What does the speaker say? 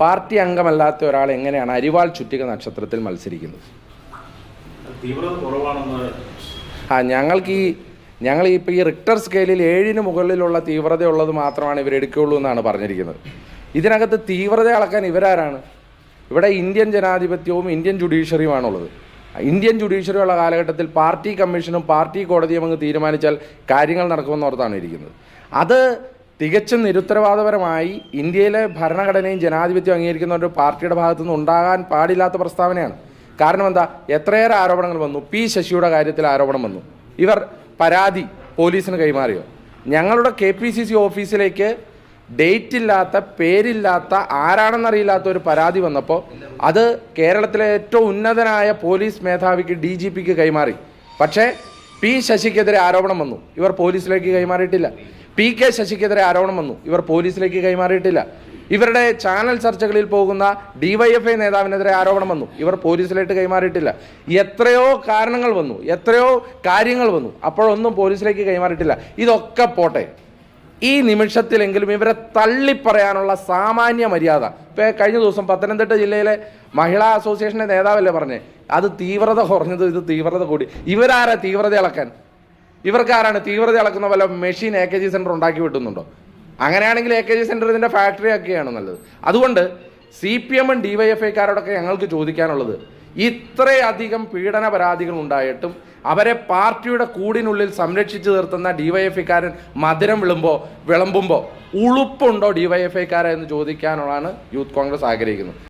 Party അംഗമല്ലാത്ത ഒരാൾ എങ്ങനെയാണ് അരിവാൾ ചുറ്റിക നക്ഷത്രത്തിൽ മത്സരിക്കുന്നത്? ആ ഞങ്ങൾക്ക് ഈ ഞങ്ങൾ ഇപ്പോൾ ഈ റിക്ടർ സ്കെയിലിൽ ഏഴിന് മുകളിലുള്ള തീവ്രത ഉള്ളത് മാത്രമാണ് ഇവർ എടുക്കുകയുള്ളൂ എന്നാണ് പറഞ്ഞിരിക്കുന്നത്. ഇതിനകത്ത് തീവ്രത അളക്കാൻ ഇവരാരാണ്? ഇവിടെ ഇന്ത്യൻ ജനാധിപത്യവും ഇന്ത്യൻ ജുഡീഷ്യറിയുമാണുള്ളത്. ഇന്ത്യൻ ജുഡീഷ്യറി ഉള്ള കാലഘട്ടത്തിൽ പാർട്ടി കമ്മീഷനും പാർട്ടി കോടതിയും അങ്ങ് തീരുമാനിച്ചാൽ കാര്യങ്ങൾ നടക്കുമെന്നോർത്താണ് ഇരിക്കുന്നത്. അത് തികച്ചും നിരുത്തരവാദപരമായി ഇന്ത്യയിലെ ഭരണഘടനയും ജനാധിപത്യവും അംഗീകരിക്കുന്ന ഒരു പാർട്ടിയുടെ ഭാഗത്തുനിന്ന് ഉണ്ടാകാൻ പാടില്ലാത്ത പ്രസ്താവനയാണ്. കാരണം എന്താ? എത്രയേറെ ആരോപണങ്ങൾ വന്നു. പി ശശിയുടെ കാര്യത്തിൽ ആരോപണം വന്നു. ഇവർ പരാതി പോലീസിന് കൈമാറിയോ? ഞങ്ങളുടെ കെ പി സി സി ഓഫീസിലേക്ക് ഡേറ്റ് ഇല്ലാത്ത പേരില്ലാത്ത ആരാണെന്നറിയില്ലാത്ത ഒരു പരാതി വന്നപ്പോൾ അത് കേരളത്തിലെ ഏറ്റവും ഉന്നതനായ പോലീസ് മേധാവിക്ക് ഡി ജി പിക്ക് കൈമാറി. പക്ഷേ പി ശശിക്കെതിരെ ആരോപണം വന്നു. ഇവർ പോലീസിലേക്ക് കൈമാറിയിട്ടില്ല. പി കെ ശശിക്കെതിരെ ആരോപണം വന്നു. ഇവർ പോലീസിലേക്ക് കൈമാറിയിട്ടില്ല. ഇവരുടെ ചാനൽ ചർച്ചകളിൽ പോകുന്ന ഡിവൈഎഫ്ഐ നേതാവിനെതിരെ ആരോപണം വന്നു. ഇവർ പോലീസിലേക്ക് കൈമാറിയിട്ടില്ല. എത്രയോ കാരണങ്ങൾ വന്നു. എത്രയോ കാര്യങ്ങൾ വന്നു. അപ്പോഴൊന്നും പോലീസിലേക്ക് കൈമാറിയിട്ടില്ല. ഇതൊക്കെ പോട്ടെ. ഈ നിമിഷത്തിലെങ്കിലും ഇവരെ തള്ളിപ്പറയാനുള്ള സാമാന്യ മര്യാദ. ഇപ്പോൾ കഴിഞ്ഞ ദിവസം പത്തനംതിട്ട ജില്ലയിലെ മഹിളാ അസോസിയേഷന്റെ നേതാവല്ലേ പറഞ്ഞേ? അത് തീവ്രത കുറഞ്ഞത് ഇത് തീവ്രത കൂടി. ഇവരാരെ തീവ്രത അളക്കാൻ ഇവർക്ക് ആരാണ് തീവ്രത അളക്കുന്ന വല്ല machine A K G centre ഉണ്ടാക്കി വിട്ടുന്നുണ്ടോ? അങ്ങനെയാണെങ്കിൽ എ കെ ജി സെന്റർ ഇതിന്റെ ഫാക്ടറി ആക്കുകയാണ് നല്ലത്. അതുകൊണ്ട് സി പി എമ്മും ഡി വൈ എഫ് ഐക്കാരോടൊക്കെ ഞങ്ങൾക്ക് ചോദിക്കാനുള്ളത് ഇത്രയധികം പീഡന പരാതികൾ ഉണ്ടായിട്ടും അവരെ പാർട്ടിയുടെ കൂടിനുള്ളിൽ സംരക്ഷിച്ചു നിർത്തുന്ന ഡിവൈഎഫ്ഐക്കാരൻ മധുരം വിളുമ്പോൾ വിളമ്പുമ്പോൾ ഉളുപ്പുണ്ടോ ഡിവൈഎഫ്ഐക്കാരെ എന്ന് ചോദിക്കാനുള്ളതാണ് യൂത്ത് കോൺഗ്രസ് ആഗ്രഹിക്കുന്നത്.